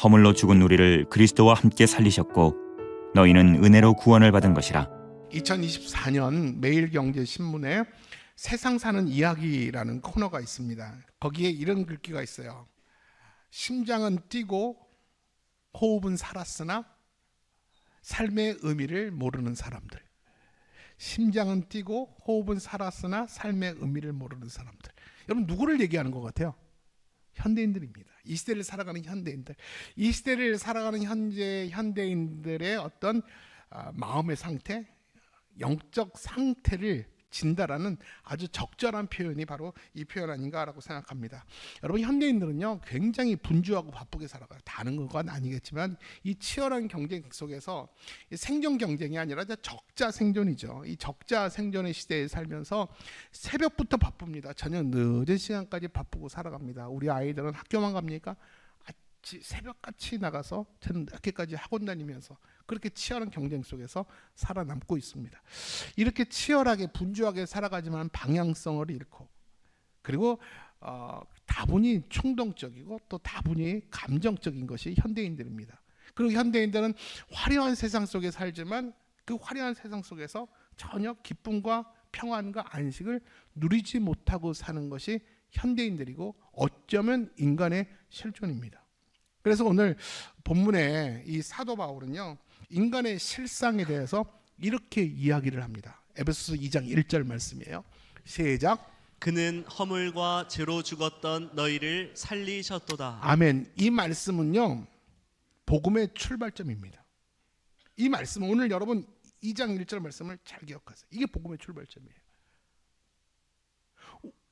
허물로 죽은 우리를 그리스도와 함께 살리셨고 너희는 은혜로 구원을 받은 것이라 2024년 매일경제신문에 세상 사는 이야기라는 코너가 있습니다. 거기에 이런 글귀가 있어요. 심장은 뛰고 호흡은 살았으나 삶의 의미를 모르는 사람들. 심장은 뛰고 호흡은 살았으나 삶의 의미를 모르는 사람들. 여러분 누구를 얘기하는 것 같아요? 현대인들입니다. 이 시대를 살아가는 현대인들. 이 시대를 살아가는 현재 현대인들의 어떤 아, 마음의 상태, 영적 상태를 진다라는 아주 적절한 표현이 바로 이 표현 아닌가라고 생각합니다. 여러분 현대인들은요 굉장히 분주하고 바쁘게 살아가요. 다른 건 아니겠지만 이 치열한 경쟁 속에서 이 생존 경쟁이 아니라 적자 생존이죠. 이 적자 생존의 시대에 살면서 새벽부터 바쁩니다. 저녁 늦은 시간까지 바쁘고 살아갑니다. 우리 아이들은 학교만 갑니까? 새벽같이 나가서 저는 늦게까지 학원 다니면서 그렇게 치열한 경쟁 속에서 살아남고 있습니다. 이렇게 치열하게 분주하게 살아가지만 방향성을 잃고 그리고 어, 다분히 충동적이고 또 다분히 감정적인 것이 현대인들입니다. 그리고 현대인들은 화려한 세상 속에 살지만 그 화려한 세상 속에서 전혀 기쁨과 평안과 안식을 누리지 못하고 사는 것이 현대인들이고 어쩌면 인간의 실존입니다. 그래서 오늘 본문에 이 사도 바울은요 인간의 실상에 대해서 이렇게 이야기를 합니다. 에베소서 2장 1절 말씀이에요. 시작. 그는 허물과 죄로 죽었던 너희를 살리셨도다. 아멘. 이 말씀은요. 복음의 출발점입니다. 이 말씀 오늘 여러분 2장 1절 말씀을 잘 기억하세요. 이게 복음의 출발점이에요.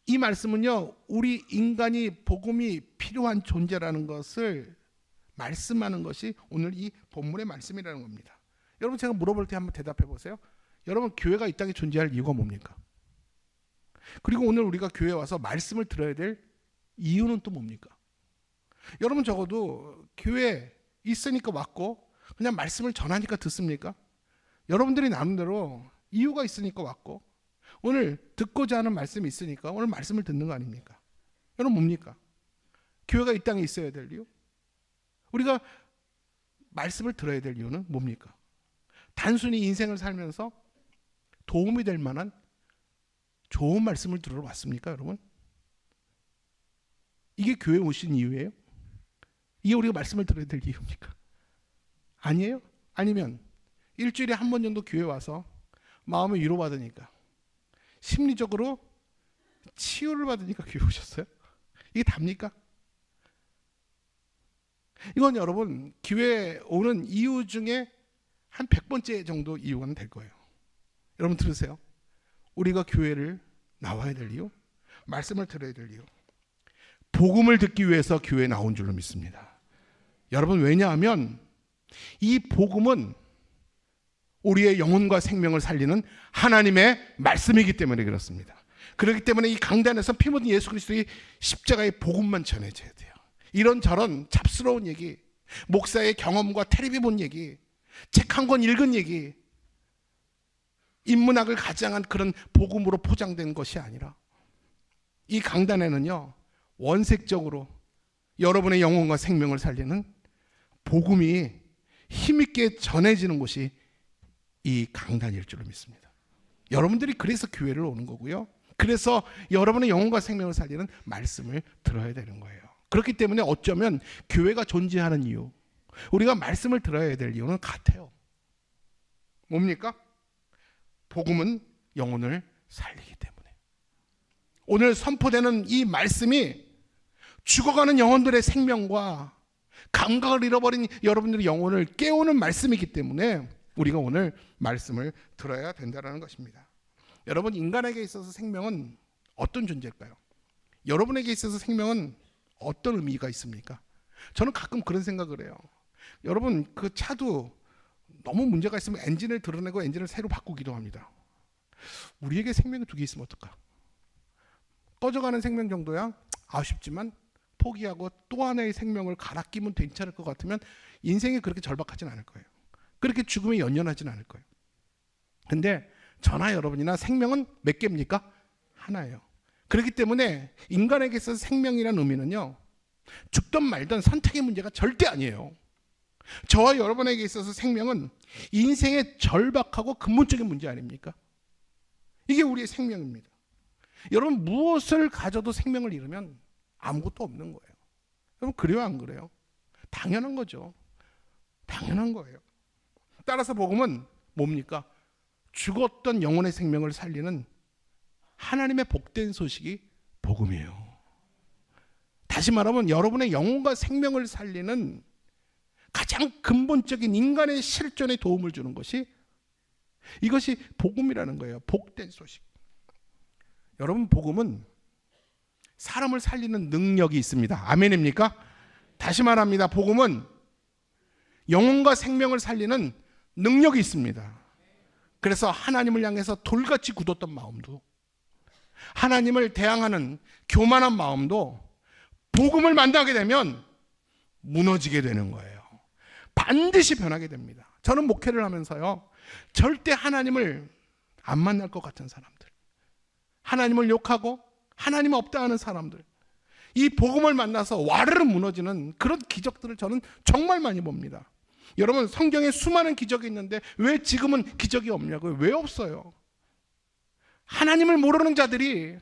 이 말씀은요. 우리 인간이 복음이 필요한 존재라는 것을 말씀하는 것이 오늘 이 본문의 말씀이라는 겁니다. 여러분 제가 물어볼 때 한번 대답해 보세요. 여러분 교회가 이 땅에 존재할 이유가 뭡니까? 그리고 오늘 우리가 교회 와서 말씀을 들어야 될 이유는 또 뭡니까? 여러분 적어도 교회 있으니까 왔고 그냥 말씀을 전하니까 듣습니까? 여러분들이 나름대로 이유가 있으니까 왔고 오늘 듣고자 하는 말씀이 있으니까 오늘 말씀을 듣는 거 아닙니까? 여러분 뭡니까? 교회가 이 땅에 있어야 될 이유? 우리가 말씀을 들어야 될 이유는 뭡니까? 단순히 인생을 살면서 도움이 될 만한 좋은 말씀을 들으러 왔습니까, 여러분? 이게 교회 오신 이유예요? 이게 우리가 말씀을 들어야 될 이유입니까? 아니에요? 아니면 일주일에 한 번 정도 교회 와서 마음을 위로받으니까 심리적으로 치유를 받으니까 교회 오셨어요? 이게 답니까? 이건 여러분 교회 오는 이유 중에 한 100번째 정도 이유가 될 거예요. 여러분 들으세요. 우리가 교회를 나와야 될 이유, 말씀을 들어야 될 이유. 복음을 듣기 위해서 교회에 나온 줄로 믿습니다. 여러분 왜냐하면 이 복음은 우리의 영혼과 생명을 살리는 하나님의 말씀이기 때문에 그렇습니다. 그렇기 때문에 이 강단에서 피 묻은 예수 그리스도의 십자가의 복음만 전해져야 돼요. 이런 저런 잡스러운 얘기, 목사의 경험과 테레비 본 얘기, 책 한 권 읽은 얘기, 인문학을 가장한 그런 복음으로 포장된 것이 아니라 이 강단에는요 원색적으로 여러분의 영혼과 생명을 살리는 복음이 힘있게 전해지는 곳이 이 강단일 줄로 믿습니다. 여러분들이 그래서 교회를 오는 거고요. 그래서 여러분의 영혼과 생명을 살리는 말씀을 들어야 되는 거예요. 그렇기 때문에 어쩌면 교회가 존재하는 이유, 우리가 말씀을 들어야 될 이유는 같아요. 뭡니까? 복음은 영혼을 살리기 때문에. 오늘 선포되는 이 말씀이 죽어가는 영혼들의 생명과 감각을 잃어버린 여러분들의 영혼을 깨우는 말씀이기 때문에 우리가 오늘 말씀을 들어야 된다는 것입니다. 여러분 인간에게 있어서 생명은 어떤 존재일까요? 여러분에게 있어서 생명은 어떤 의미가 있습니까? 저는 가끔 그런 생각을 해요. 여러분 그 차도 너무 문제가 있으면 엔진을 드러내고 엔진을 새로 바꾸기도 합니다. 우리에게 생명이 두 개 있으면 어떨까? 꺼져가는 생명 정도야 아쉽지만 포기하고 또 하나의 생명을 갈아 끼면 괜찮을 것 같으면 인생이 그렇게 절박하진 않을 거예요. 그렇게 죽음에 연연하진 않을 거예요. 근데 저나 여러분이나 생명은 몇 개입니까? 하나예요. 그렇기 때문에 인간에게 있어서 생명이라는 의미는요. 죽든 말든 선택의 문제가 절대 아니에요. 저와 여러분에게 있어서 생명은 인생의 절박하고 근본적인 문제 아닙니까? 이게 우리의 생명입니다. 여러분 무엇을 가져도 생명을 잃으면 아무것도 없는 거예요. 여러분 그래요 안 그래요? 당연한 거죠. 당연한 거예요. 따라서 복음은 뭡니까? 죽었던 영혼의 생명을 살리는 하나님의 복된 소식이 복음이에요. 다시 말하면 여러분의 영혼과 생명을 살리는 가장 근본적인 인간의 실존에 도움을 주는 것이 이것이 복음이라는 거예요. 복된 소식. 여러분 복음은 사람을 살리는 능력이 있습니다. 아멘입니까? 다시 말합니다. 복음은 영혼과 생명을 살리는 능력이 있습니다. 그래서 하나님을 향해서 돌같이 굳었던 마음도 하나님을 대항하는 교만한 마음도 복음을 만나게 되면 무너지게 되는 거예요. 반드시 변하게 됩니다. 저는 목회를 하면서요. 절대 하나님을 안 만날 것 같은 사람들. 하나님을 욕하고 하나님 없다 하는 사람들. 이 복음을 만나서 와르르 무너지는 그런 기적들을 저는 정말 많이 봅니다. 여러분 성경에 수많은 기적이 있는데 왜 지금은 기적이 없냐고요? 왜 없어요? 하나님을 모르는 자들이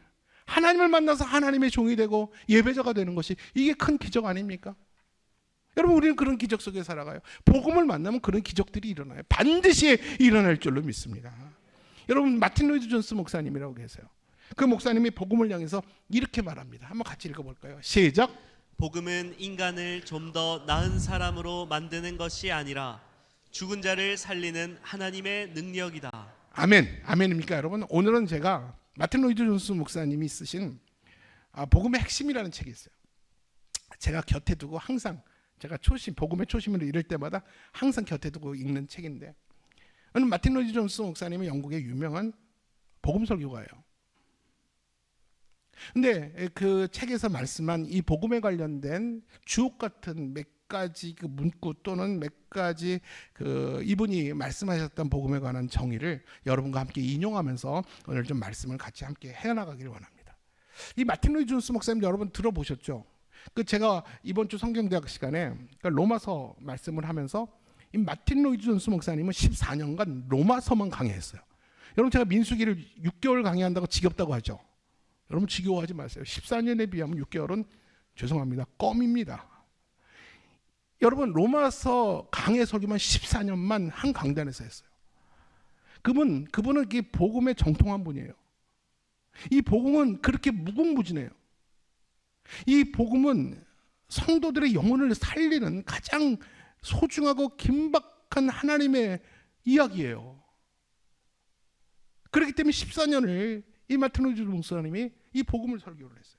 하나님을 만나서 하나님의 종이 되고 예배자가 되는 것이 이게 큰 기적 아닙니까? 여러분 우리는 그런 기적 속에 살아가요. 복음을 만나면 그런 기적들이 일어나요. 반드시 일어날 줄로 믿습니다. 여러분 마틴 로이드 존스 목사님이라고 계세요. 그 목사님이 복음을 향해서 이렇게 말합니다. 한번 같이 읽어볼까요? 시작. 복음은 인간을 좀 더 나은 사람으로 만드는 것이 아니라 죽은 자를 살리는 하나님의 능력이다. 아멘. 아멘입니까, 여러분? 오늘은 제가 마틴 로이드 존스 목사님이 쓰신 아, 복음의 핵심이라는 책이 있어요. 제가 곁에 두고 항상 제가 초심, 복음의 초심으로 이럴 때마다 항상 곁에 두고 읽는 책인데, 오늘 마틴 로이드 존스 목사님이 영국의 유명한 복음 설교가예요. 근데 그 책에서 말씀한 이 복음에 관련된 주옥 같은 몇 가지 그 문구 또는 몇 가지 그 이분이 말씀하셨던 복음에 관한 정의를 여러분과 함께 인용하면서 오늘 좀 말씀을 같이 함께 해나가기를 원합니다. 이 마틴 로이 존스 목사님 여러분 들어보셨죠? 그 제가 이번 주 성경대학 시간에 그러니까 로마서 말씀을 하면서 이 마틴 로이 존스 목사님은 14년간 로마서만 강의했어요. 여러분 제가 민수기를 6개월 강의한다고 지겹다고 하죠. 여러분 지겨워하지 마세요. 14년에 비하면 6개월은 죄송합니다. 껌입니다. 여러분 로마서 강해 설교만 14년만 한 강단에서 했어요. 그분 그분은 이 복음에 정통한 분이에요. 이 복음은 그렇게 무궁무진해요. 이 복음은 성도들의 영혼을 살리는 가장 소중하고 긴박한 하나님의 이야기예요. 그렇기 때문에 14년을 이 마틴 로이즈 목사님이 이 복음을 설교를 했어요.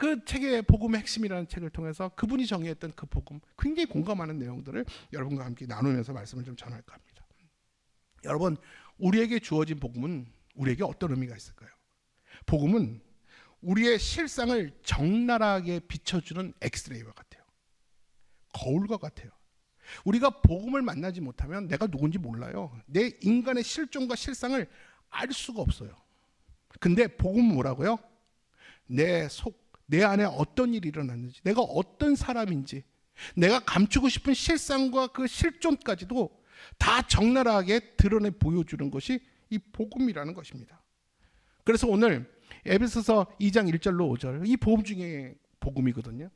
그 책의 복음의 핵심이라는 책을 통해서 그분이 정의했던 그 복음 굉장히 공감하는 내용들을 여러분과 함께 나누면서 말씀을 좀 전할까 합니다. 여러분 우리에게 주어진 복음은 우리에게 어떤 의미가 있을까요? 복음은 우리의 실상을 적나라하게 비춰주는 엑스레이와 같아요. 거울과 같아요. 우리가 복음을 만나지 못하면 내가 누군지 몰라요. 내 인간의 실존과 실상을 알 수가 없어요. 근데 복음은 뭐라고요? 내 속, 내 안에 어떤 일이 일어났는지, 내가 어떤 사람인지, 내가 감추고 싶은 실상과 그 실존까지도 다 적나라하게 드러내 보여주는 것이 이 복음이라는 것입니다. 그래서 오늘 에베소서 2장 1절로 5절 이 복음 중에 복음이거든요.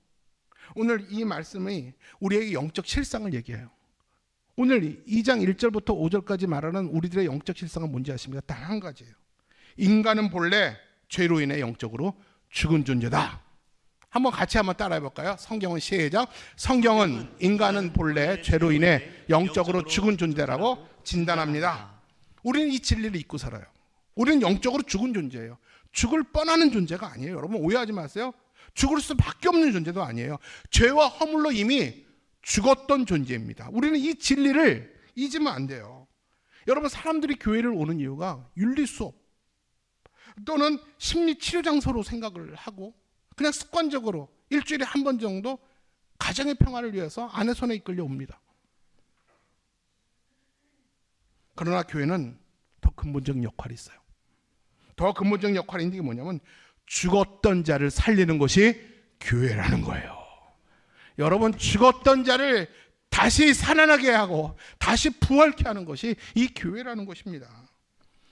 오늘 이 말씀이 우리에게 영적 실상을 얘기해요. 오늘 2장 1절부터 5절까지 말하는 우리들의 영적 실상은 뭔지 아십니까? 단 한 가지예요. 인간은 본래 죄로 인해 영적으로 죽은 존재다. 한번 같이 한번 따라해 볼까요? 성경은 시작. 성경은 인간은 본래 죄로 인해 영적으로 죽은 존재라고 진단합니다. 우리는 이 진리를 잊고 살아요. 우리는 영적으로 죽은 존재예요. 죽을 뻔하는 존재가 아니에요. 여러분 오해하지 마세요. 죽을 수밖에 없는 존재도 아니에요. 죄와 허물로 이미 죽었던 존재입니다. 우리는 이 진리를 잊으면 안 돼요. 여러분 사람들이 교회를 오는 이유가 윤리 수업 또는 심리 치료 장소로 생각을 하고 그냥 습관적으로 일주일에 한 번 정도 가정의 평화를 위해서 아내 손에 이끌려 옵니다. 그러나 교회는 더 근본적인 역할이 있어요. 더 근본적인 역할이 있는 게 뭐냐면 죽었던 자를 살리는 것이 교회라는 거예요. 여러분 죽었던 자를 다시 살아나게 하고 다시 부활케 하는 것이 이 교회라는 것입니다.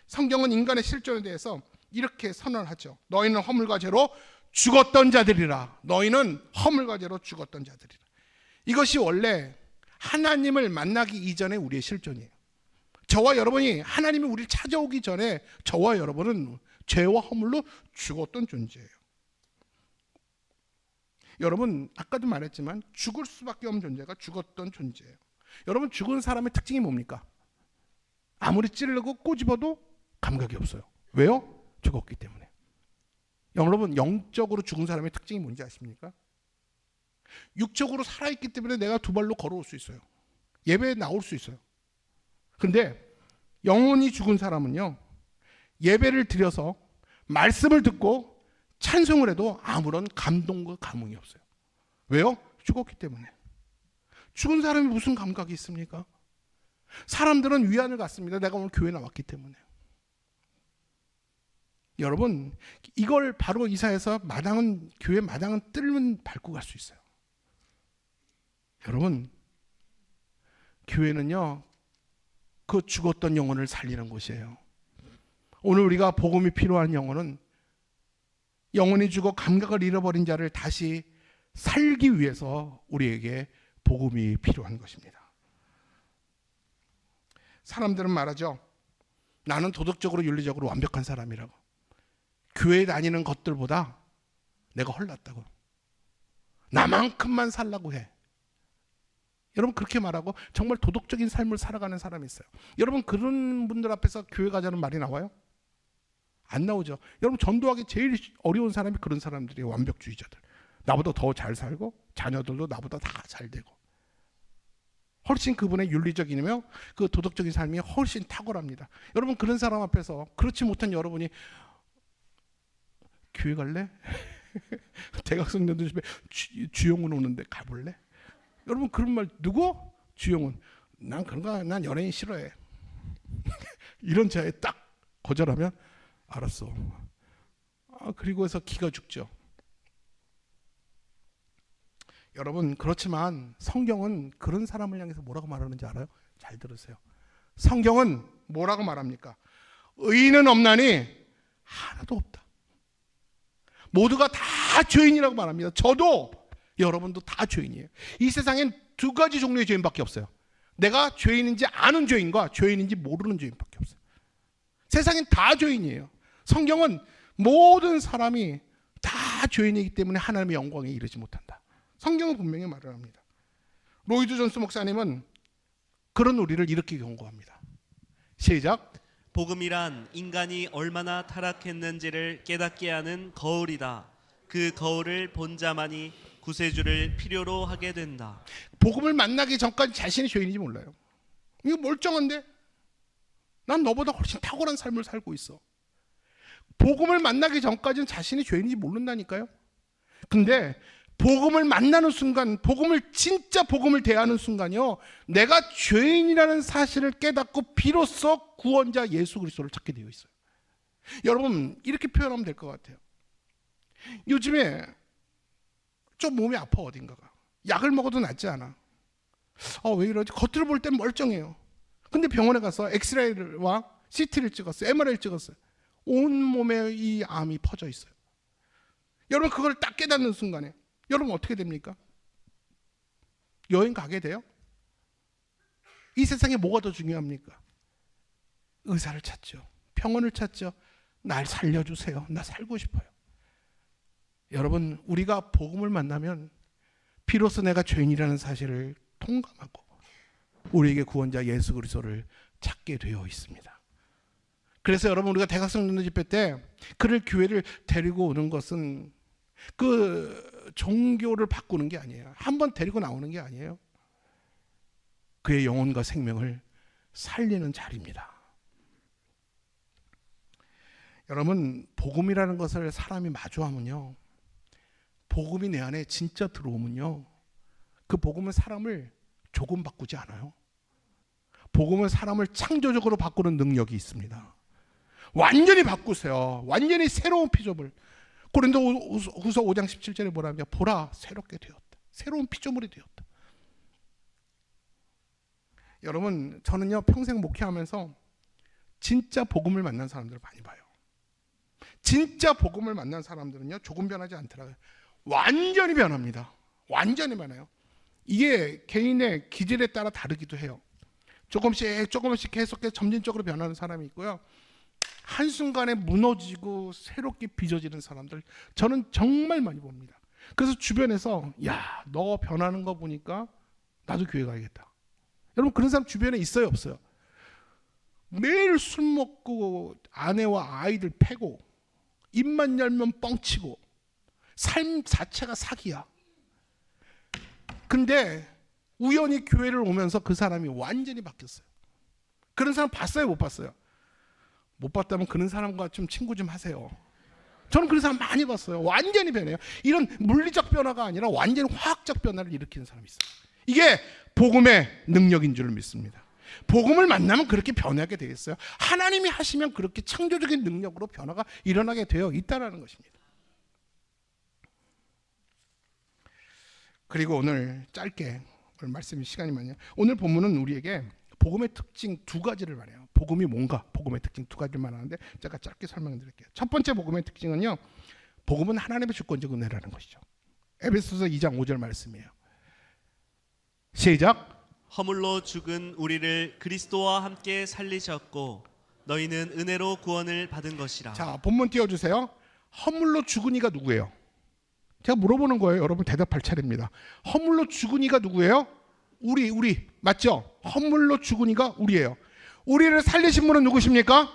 성경은 인간의 실존에 대해서 이렇게 선언하죠. 너희는 허물과 죄로 죽었던 자들이라. 너희는 허물과 죄로 죽었던 자들이라. 이것이 원래 하나님을 만나기 이전의 우리의 실존이에요. 저와 여러분이 하나님이 우리를 찾아오기 전에 저와 여러분은 죄와 허물로 죽었던 존재예요. 여러분 아까도 말했지만 죽을 수밖에 없는 존재가 죽었던 존재예요. 여러분 죽은 사람의 특징이 뭡니까? 아무리 찌르고 꼬집어도 감각이 없어요. 왜요? 죽었기 때문에. 여러분 영적으로 죽은 사람의 특징이 뭔지 아십니까? 육적으로 살아있기 때문에 내가 두 발로 걸어올 수 있어요. 예배에 나올 수 있어요. 근데 영혼이 죽은 사람은요 예배를 드려서 말씀을 듣고 찬송을 해도 아무런 감동과 감흥이 없어요. 왜요? 죽었기 때문에. 죽은 사람이 무슨 감각이 있습니까? 사람들은 위안을 갖습니다. 내가 오늘 교회 나왔기 때문에. 여러분, 이걸 바로 이사해서 마당은 교회 마당은 뜰면 밟고 갈 수 있어요. 여러분, 교회는요. 그 죽었던 영혼을 살리는 곳이에요. 오늘 우리가 복음이 필요한 영혼은 영혼이 죽어 감각을 잃어버린 자를 다시 살기 위해서 우리에게 복음이 필요한 것입니다. 사람들은 말하죠. 나는 도덕적으로 윤리적으로 완벽한 사람이라고. 교회 다니는 것들보다 내가 헐났다고. 나만큼만 살라고 해. 여러분 그렇게 말하고 정말 도덕적인 삶을 살아가는 사람이 있어요. 여러분 그런 분들 앞에서 교회 가자는 말이 나와요? 안 나오죠. 여러분 전도하기 제일 어려운 사람이 그런 사람들이에요. 완벽주의자들. 나보다 더 잘 살고 자녀들도 나보다 다 잘 되고. 훨씬 그분의 윤리적이며 그 도덕적인 삶이 훨씬 탁월합니다. 여러분 그런 사람 앞에서 그렇지 못한 여러분이 교회 갈래? 대학생들 집에 주, 주영훈 오는데 가볼래? 여러분 그런 말 누구? 주영훈. 난 그런 거 난 연예인 싫어해. 이런 자에 딱 거절하면 알았어. 아, 그리고 해서 기가 죽죠. 여러분 그렇지만 성경은 그런 사람을 향해서 뭐라고 말하는지 알아요? 잘 들으세요. 성경은 뭐라고 말합니까? 의인은 없나니 하나도 없다. 모두가 다 죄인이라고 말합니다. 저도 여러분도 다 죄인이에요. 이 세상엔 두 가지 종류의 죄인밖에 없어요. 내가 죄인인지 아는 죄인과 죄인인지 모르는 죄인밖에 없어요. 세상엔 다 죄인이에요. 성경은 모든 사람이 다 죄인이기 때문에 하나님의 영광에 이르지 못한다. 성경은 분명히 말을 합니다. 로이드 존스 목사님은 그런 우리를 이렇게 경고합니다. 시작. 복음이란 인간이 얼마나 타락했는지를 깨닫게 하는 거울이다. 그 거울을 본 자만이 구세주를 필요로 하게 된다. 복음을 만나기 전까지 자신이 죄인인지 몰라요. 이거 멀쩡한데? 난 너보다 훨씬 탁월한 삶을 살고 있어. 복음을 만나기 전까지는 자신이 죄인인지 모른다니까요. 근데 복음을 만나는 순간, 복음을 진짜 복음을 대하는 순간요, 내가 죄인이라는 사실을 깨닫고 비로소 구원자 예수 그리스도를 찾게 되어 있어요. 여러분 이렇게 표현하면 될 것 같아요. 요즘에 좀 몸이 아파 어딘가가 약을 먹어도 낫지 않아. 아, 왜 이러지? 겉으로 볼 땐 멀쩡해요. 근데 병원에 가서 엑스레이와 CT를 찍었어요. MRI를 찍었어요. 온 몸에 이 암이 퍼져 있어요. 여러분 그걸 딱 깨닫는 순간에 여러분 어떻게 됩니까? 여행 가게 돼요? 이 세상에 뭐가 더 중요합니까? 의사를 찾죠. 평온을 찾죠. 날 살려주세요. 나 살고 싶어요. 여러분 우리가 복음을 만나면 비로소 내가 죄인이라는 사실을 통감하고 우리에게 구원자 예수 그리스도를 찾게 되어 있습니다. 그래서 여러분 우리가 대학생 전도 집회 때 그를 교회를 데리고 오는 것은 그 종교를 바꾸는 게 아니에요. 한 번 데리고 나오는 게 아니에요. 그의 영혼과 생명을 살리는 자리입니다. 여러분 복음이라는 것을 사람이 마주하면요. 복음이 내 안에 진짜 들어오면요. 그 복음은 사람을 조금 바꾸지 않아요. 복음은 사람을 창조적으로 바꾸는 능력이 있습니다. 완전히 바꾸세요. 완전히 새로운 피조물. 고린도 후서 5장 17절에 뭐라며 보라 새롭게 되었다. 새로운 피조물이 되었다. 여러분 저는요 평생 목회하면서 진짜 복음을 만난 사람들을 많이 봐요. 진짜 복음을 만난 사람들은요 조금 변하지 않더라고요. 완전히 변합니다. 완전히 변해요. 이게 개인의 기질에 따라 다르기도 해요. 조금씩 조금씩 계속 점진적으로 변하는 사람이 있고요. 한순간에 무너지고 새롭게 빚어지는 사람들 저는 정말 많이 봅니다. 그래서 주변에서 야, 너 변하는 거 보니까 나도 교회 가야겠다. 여러분 그런 사람 주변에 있어요, 없어요? 매일 술 먹고 아내와 아이들 패고 입만 열면 뻥치고 삶 자체가 사기야. 근데 우연히 교회를 오면서 그 사람이 완전히 바뀌었어요. 그런 사람 봤어요, 못 봤어요? 못 봤다면 그런 사람과 좀 친구 좀 하세요. 저는 그런 사람 많이 봤어요. 완전히 변해요. 이런 물리적 변화가 아니라 완전히 화학적 변화를 일으키는 사람이 있어요. 이게 복음의 능력인 줄 믿습니다. 복음을 만나면 그렇게 변하게 되겠어요. 하나님이 하시면 그렇게 창조적인 능력으로 변화가 일어나게 되어 있다라는 것입니다. 그리고 오늘 짧게 오늘 말씀이 시간이 많아요. 오늘 본문은 우리에게 복음의 특징 두 가지를 말해요. 복음이 뭔가? 복음의 특징 두 가지를 말하는데 제가 짧게 설명드릴게요. 첫 번째 복음의 특징은요. 복음은 하나님의 주권적 은혜라는 것이죠. 에베소서 2장 5절 말씀이에요. 시작. 허물로 죽은 우리를 그리스도와 함께 살리셨고 너희는 은혜로 구원을 받은 것이라. 자, 본문 띄워 주세요. 허물로 죽은 이가 누구예요? 제가 물어보는 거예요. 여러분 대답할 차례입니다. 허물로 죽은 이가 누구예요? 우리 우리 맞죠? 허물로 죽은 이가 우리예요. 우리를 살리신 분은 누구십니까?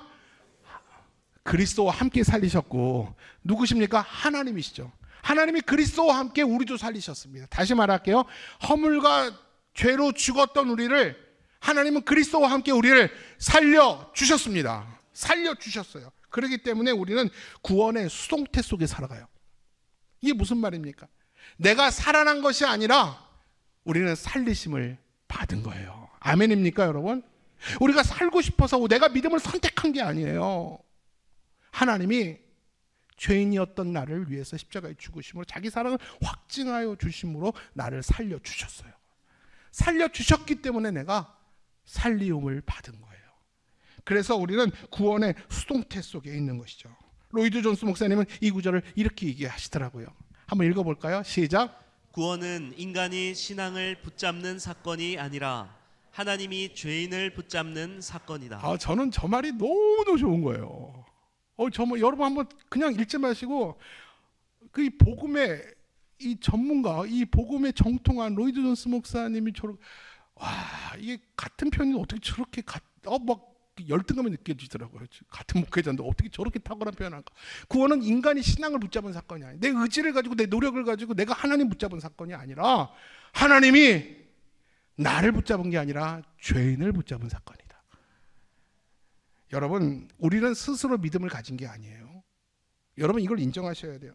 그리스도와 함께 살리셨고 누구십니까? 하나님이시죠. 하나님이 그리스도와 함께 우리도 살리셨습니다. 다시 말할게요. 허물과 죄로 죽었던 우리를 하나님은 그리스도와 함께 우리를 살려 주셨습니다. 살려 주셨어요. 그렇기 때문에 우리는 구원의 수동태 속에 살아가요. 이게 무슨 말입니까? 내가 살아난 것이 아니라 우리는 살리심을 받은 거예요. 아멘입니까, 여러분? 우리가 살고 싶어서 내가 믿음을 선택한 게 아니에요. 하나님이 죄인이었던 나를 위해서 십자가에 죽으심으로 자기 사랑을 확증하여 주심으로 나를 살려 주셨어요. 살려 주셨기 때문에 내가 살리움을 받은 거예요. 그래서 우리는 구원의 수동태 속에 있는 것이죠. 로이드 존스 목사님은 이 구절을 이렇게 얘기하시더라고요. 한번 읽어볼까요? 시작. 구원은 인간이 신앙을 붙잡는 사건이 아니라 하나님이 죄인을 붙잡는 사건이다. 아, 저는 저 말이 너무너무 좋은 거예요. 어, 저 뭐, 여러분 한번 그냥 읽지 마시고 그 이 복음의 이 전문가, 이 복음의 정통한 로이드 존스 목사님이 저렇게 와 이게 같은 편이 어떻게 저렇게 어막 열등감이 느껴지더라고요. 같은 목회자인데 어떻게 저렇게 탁월한 표현할까? 구원은 인간이 신앙을 붙잡은 사건이 아니에요. 내 의지를 가지고 내 노력을 가지고 내가 하나님 붙잡은 사건이 아니라 하나님이 나를 붙잡은 게 아니라 죄인을 붙잡은 사건이다. 여러분, 우리는 스스로 믿음을 가진 게 아니에요. 여러분 이걸 인정하셔야 돼요.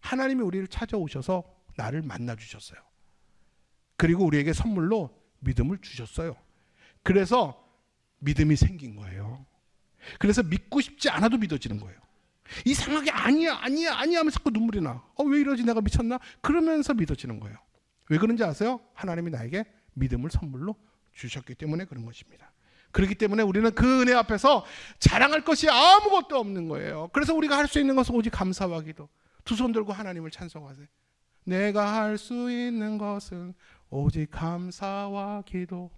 하나님이 우리를 찾아오셔서 나를 만나 주셨어요. 그리고 우리에게 선물로 믿음을 주셨어요. 그래서 믿음이 생긴 거예요. 그래서 믿고 싶지 않아도 믿어지는 거예요. 이상하게 아니야, 아니야, 아니야 하면서 자꾸 눈물이 나. 어, 왜 이러지? 내가 미쳤나? 그러면서 믿어지는 거예요. 왜 그런지 아세요? 하나님이 나에게 믿음을 선물로 주셨기 때문에 그런 것입니다. 그렇기 때문에 우리는 그 은혜 앞에서 자랑할 것이 아무것도 없는 거예요. 그래서 우리가 할 수 있는 것은 오직 감사와 기도. 두 손 들고 하나님을 찬송하세요. 내가 할 수 있는 것은 오직 감사와 기도.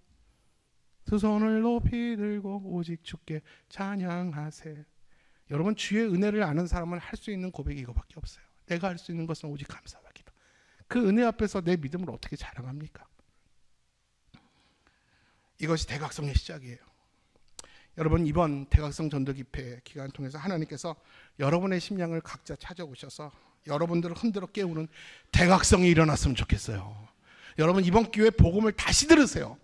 두 손을 높이 들고 오직 주께 찬양하세. 여러분 주의 은혜를 아는 사람은 할 수 있는 고백이 이거밖에 없어요. 내가 할 수 있는 것은 오직 감사와 기도. 그 은혜 앞에서 내 믿음을 어떻게 자랑합니까? 이것이 대각성의 시작이에요. 여러분 이번 대각성 전도 집회 기간 통해서 하나님께서 여러분의 심령을 각자 찾아오셔서 여러분들을 흔들어 깨우는 대각성이 일어났으면 좋겠어요. 여러분 이번 기회에 복음을 다시 들으세요.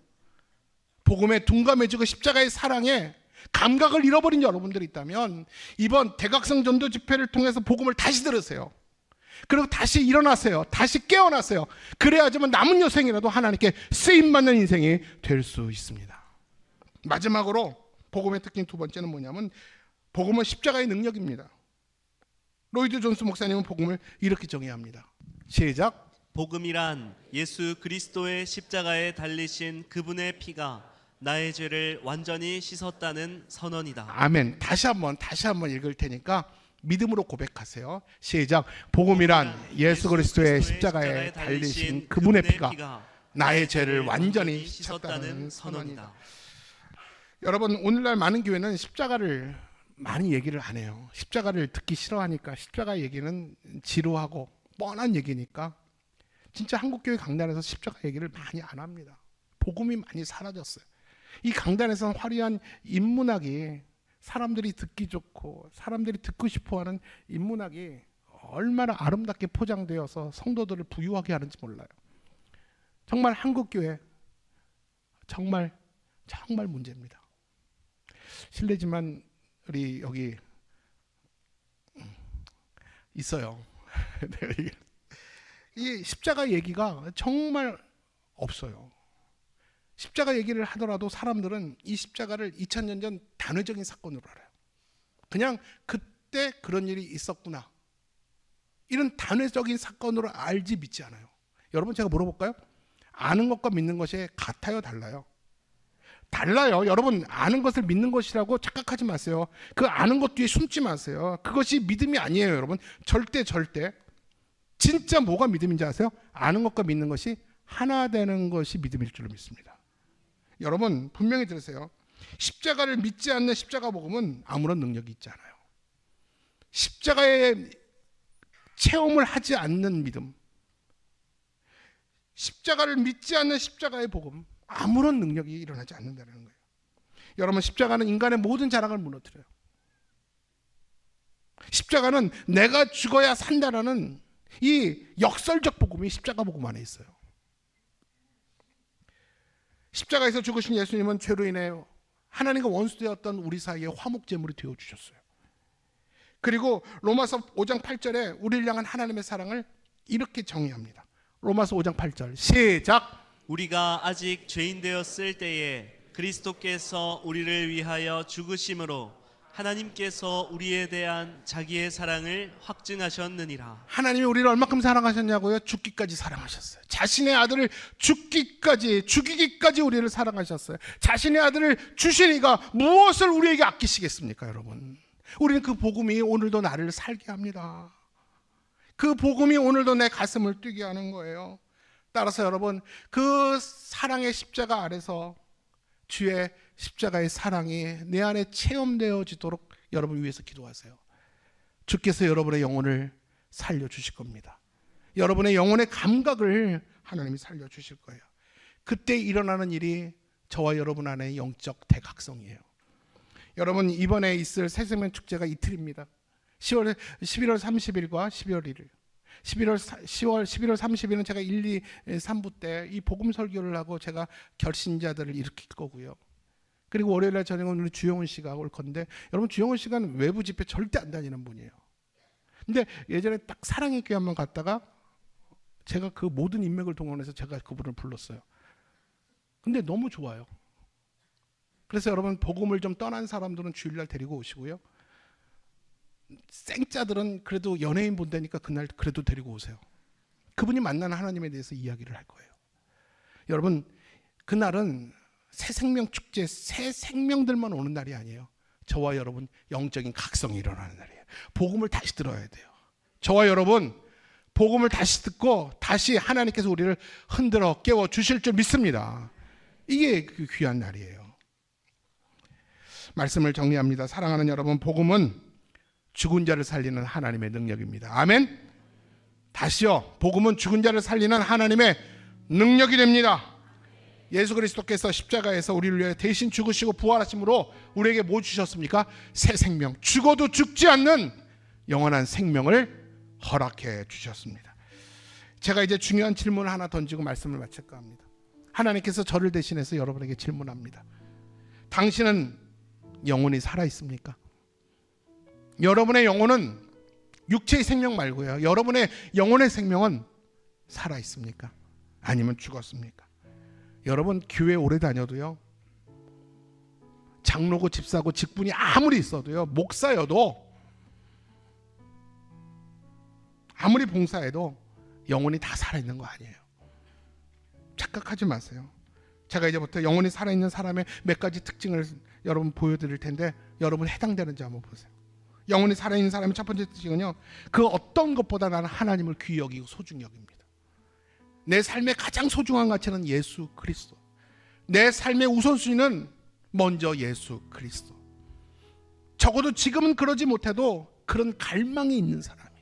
복음에 둔감해지고 십자가의 사랑에 감각을 잃어버린 여러분들이 있다면 이번 대각성 전도 집회를 통해서 복음을 다시 들으세요. 그리고 다시 일어나세요. 다시 깨어나세요. 그래야지만 남은 여생이라도 하나님께 쓰임 받는 인생이 될 수 있습니다. 마지막으로 복음의 특징 두 번째는 뭐냐면 복음은 십자가의 능력입니다. 로이드 존스 목사님은 복음을 이렇게 정의합니다. 시작. 복음이란 예수 그리스도의 십자가에 달리신 그분의 피가 나의 죄를 완전히 씻었다는 선언이다. 아멘. 다시 한번 다시 한번 읽을 테니까 믿음으로 고백하세요. 시작. 복음이란 예수 그리스도의 십자가에 달리신 그분의 피가 나의 죄를 완전히 씻었다는 선언이다. 여러분 오늘날 많은 교회는 십자가를 많이 얘기를 안 해요. 십자가를 듣기 싫어하니까 십자가 얘기는 지루하고 뻔한 얘기니까 진짜 한국 교회 강단에서 십자가 얘기를 많이 안 합니다. 복음이 많이 사라졌어요. 이 강단에서는 화려한 인문학이 사람들이 듣기 좋고 사람들이 듣고 싶어하는 인문학이 얼마나 아름답게 포장되어서 성도들을 부유하게 하는지 몰라요. 정말 한국 교회 정말 정말 문제입니다. 실례지만 우리 여기 음, 있어요. 네, 이 십자가 얘기가 정말 없어요. 십자가 얘기를 하더라도 사람들은 이 십자가를 2000년 전 단회적인 사건으로 알아요. 그냥 그때 그런 일이 있었구나. 이런 단회적인 사건으로 알지 믿지 않아요. 여러분 제가 물어볼까요? 아는 것과 믿는 것이 같아요, 달라요? 달라요. 여러분 아는 것을 믿는 것이라고 착각하지 마세요. 그 아는 것 뒤에 숨지 마세요. 그것이 믿음이 아니에요, 여러분. 절대 절대. 진짜 뭐가 믿음인지 아세요? 아는 것과 믿는 것이 하나 되는 것이 믿음일 줄로 믿습니다. 여러분 분명히 들으세요. 십자가를 믿지 않는 십자가 복음은 아무런 능력이 있지 않아요. 십자가의 체험을 하지 않는 믿음. 십자가를 믿지 않는 십자가의 복음. 아무런 능력이 일어나지 않는다는 거예요. 여러분 십자가는 인간의 모든 자랑을 무너뜨려요. 십자가는 내가 죽어야 산다라는 이 역설적 복음이 십자가 복음 안에 있어요. 십자가에서 죽으신 예수님은 죄로 인해 하나님과 원수되었던 우리 사이에 화목제물이 되어 주셨어요. 그리고 로마서 5장 8절에 우리를 향한 하나님의 사랑을 이렇게 정의합니다. 로마서 5장 8절 시작. 우리가 아직 죄인 되었을 때에 그리스도께서 우리를 위하여 죽으심으로 하나님께서 우리에 대한 자기의 사랑을 확증하셨느니라. 하나님이 우리를 얼마큼 사랑하셨냐고요? 죽기까지 사랑하셨어요. 자신의 아들을 죽기까지 죽이기까지 우리를 사랑하셨어요. 자신의 아들을 주시니까 무엇을 우리에게 아끼시겠습니까, 여러분? 우리는 그 복음이 오늘도 나를 살게 합니다. 그 복음이 오늘도 내 가슴을 뛰게 하는 거예요. 따라서 여러분 그 사랑의 십자가 아래서 주의 십자가의 사랑이 내 안에 체험되어지도록 여러분 위해서 기도하세요. 주께서 여러분의 영혼을 살려 주실 겁니다. 여러분의 영혼의 감각을 하나님이 살려 주실 거예요. 그때 일어나는 일이 저와 여러분 안에 영적 대각성이에요. 여러분 이번에 있을 새생명 축제가 이틀입니다. 10월 11월 30일과 12월 1일. 11월 10월 11월 30일은 제가 1, 2, 3부 때 이 복음 설교를 하고 제가 결신자들을 일으킬 거고요. 그리고 월요일 날 저녁은 우리 주영훈 씨가 올 건데 여러분 주영훈 씨가 외부 집회 절대 안 다니는 분이에요. 근데 예전에 딱 사랑의 교회 한번 갔다가 제가 그 모든 인맥을 동원해서 제가 그분을 불렀어요. 근데 너무 좋아요. 그래서 여러분 복음을 좀 떠난 사람들은 주일날 데리고 오시고요. 생짜들은 그래도 연예인 본다니까 그날 그래도 데리고 오세요. 그분이 만나는 하나님에 대해서 이야기를 할 거예요. 여러분 그날은 새 생명 축제 새 생명들만 오는 날이 아니에요. 저와 여러분 영적인 각성이 일어나는 날이에요. 복음을 다시 들어야 돼요. 저와 여러분 복음을 다시 듣고 다시 하나님께서 우리를 흔들어 깨워 주실 줄 믿습니다. 이게 그 귀한 날이에요. 말씀을 정리합니다. 사랑하는 여러분, 복음은 죽은 자를 살리는 하나님의 능력입니다. 아멘. 다시요. 복음은 죽은 자를 살리는 하나님의 능력이 됩니다. 예수 그리스도께서 십자가에서 우리를 위해 대신 죽으시고 부활하심으로 우리에게 뭐 주셨습니까? 새 생명. 죽어도 죽지 않는 영원한 생명을 허락해 주셨습니다. 제가 이제 중요한 질문을 하나 던지고 말씀을 마칠까 합니다. 하나님께서 저를 대신해서 여러분에게 질문합니다. 당신은 영혼이 살아 있습니까? 여러분의 영혼은 육체의 생명 말고요. 여러분의 영혼의 생명은 살아 있습니까? 아니면 죽었습니까? 여러분 교회 오래 다녀도요. 장로고 집사고 직분이 아무리 있어도요. 목사여도 아무리 봉사해도 영혼이 다 살아 있는 거 아니에요. 착각하지 마세요. 제가 이제부터 영혼이 살아 있는 사람의 몇 가지 특징을 여러분 보여드릴 텐데 여러분 해당되는지 한번 보세요. 영혼이 살아 있는 사람의 첫 번째 특징은요. 그 어떤 것보다 나는 하나님을 귀히 여기고 소중히 여깁니다. 내 삶의 가장 소중한 가치는 예수 그리스도. 내 삶의 우선순위는 먼저 예수 그리스도. 적어도 지금은 그러지 못해도 그런 갈망이 있는 사람이.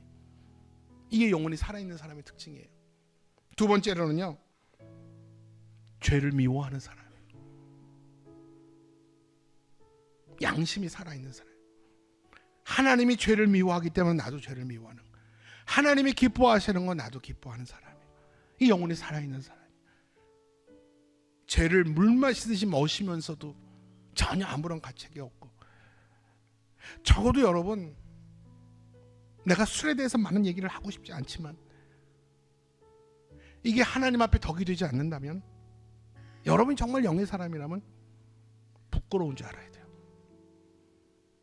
이게 영혼이 살아있는 사람의 특징이에요. 두 번째로는요. 죄를 미워하는 사람. 양심이 살아있는 사람. 하나님이 죄를 미워하기 때문에 나도 죄를 미워하는. 하나님이 기뻐하시는 건 나도 기뻐하는 사람 이 영혼이 살아있는 사람. 죄를 물 마시듯이 마시면서도 전혀 아무런 가책이 없고 적어도 여러분 내가 술에 대해서 많은 얘기를 하고 싶지 않지만 이게 하나님 앞에 덕이 되지 않는다면 여러분이 정말 영의 사람이라면 부끄러운 줄 알아야 돼요.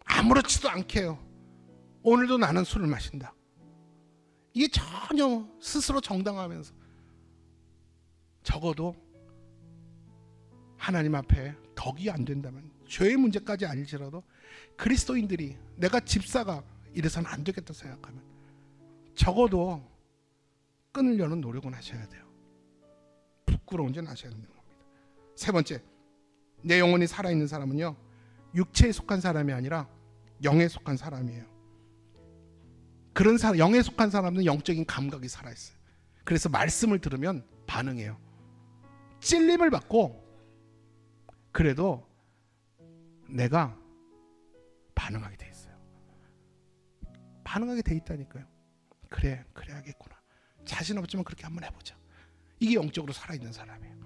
아무렇지도 않게요. 오늘도 나는 술을 마신다. 이게 전혀 스스로 정당하면서 적어도 하나님 앞에 덕이 안 된다면 죄의 문제까지 아닐지라도 그리스도인들이 내가 집사가 이래서는 안 되겠다 생각하면 적어도 끊으려는 노력은 하셔야 돼요. 부끄러운지는 아셔야 되는 겁니다. 세 번째, 내 영혼이 살아있는 사람은요 육체에 속한 사람이 아니라 영에 속한 사람이에요. 그런 사람, 영에 속한 사람은 영적인 감각이 살아있어요. 그래서 말씀을 들으면 반응해요. 찔림을 받고 그래도 내가 반응하게 돼 있어요. 반응하게 돼 있다니까요. 그래, 그래야겠구나. 자신 없지만 그렇게 한번 해보자. 이게 영적으로 살아있는 사람이에요.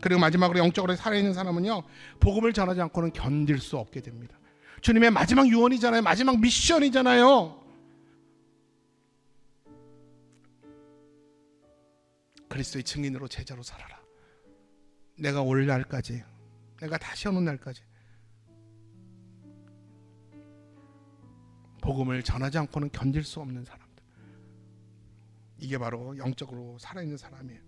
그리고 마지막으로 영적으로 살아있는 사람은요, 복음을 전하지 않고는 견딜 수 없게 됩니다. 주님의 마지막 유언이잖아요. 마지막 미션이잖아요. 그리스도의 증인으로 제자로 살아라. 내가 올 날까지, 내가 다시 오는 날까지 복음을 전하지 않고는 견딜 수 없는 사람들. 이게 바로 영적으로 살아있는 사람이에요.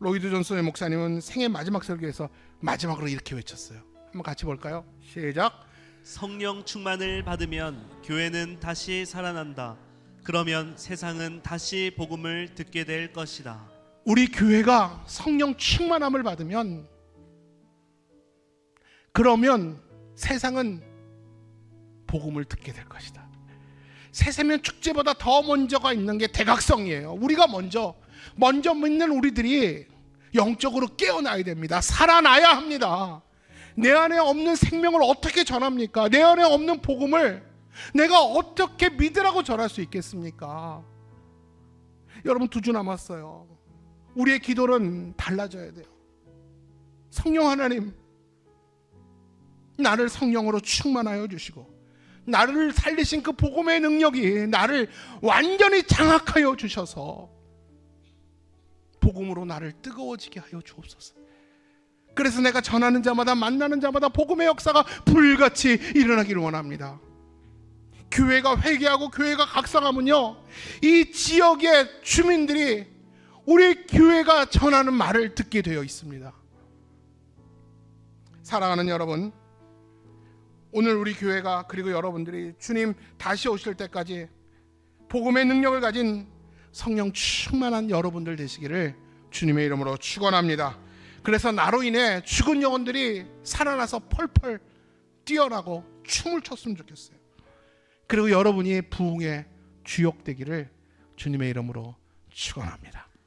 로이드 존슨의 목사님은 생애 마지막 설교에서 마지막으로 이렇게 외쳤어요. 한번 같이 볼까요? 시작. 성령 충만을 받으면 교회는 다시 살아난다. 그러면 세상은 다시 복음을 듣게 될 것이다. 우리 교회가 성령 충만함을 받으면 그러면 세상은 복음을 듣게 될 것이다. 세세면 축제보다 더 먼저가 있는 게 대각성이에요. 우리가 먼저 먼저 믿는 우리들이 영적으로 깨어나야 됩니다. 살아나야 합니다. 내 안에 없는 생명을 어떻게 전합니까? 내 안에 없는 복음을 내가 어떻게 믿으라고 전할 수 있겠습니까? 여러분 두 주 남았어요. 우리의 기도는 달라져야 돼요. 성령 하나님, 나를 성령으로 충만하여 주시고, 나를 살리신 그 복음의 능력이 나를 완전히 장악하여 주셔서, 복음으로 나를 뜨거워지게 하여 주옵소서. 그래서 내가 전하는 자마다 만나는 자마다 복음의 역사가 불같이 일어나기를 원합니다. 교회가 회개하고 교회가 각성하면요, 이 지역의 주민들이 우리 교회가 전하는 말을 듣게 되어 있습니다. 사랑하는 여러분, 오늘 우리 교회가 그리고 여러분들이 주님 다시 오실 때까지 복음의 능력을 가진 성령 충만한 여러분들 되시기를 주님의 이름으로 축원합니다. 그래서 나로 인해 죽은 영혼들이 살아나서 펄펄 뛰어나고 춤을 췄으면 좋겠어요. 그리고 여러분이 부흥의 주역되기를 주님의 이름으로 축원합니다.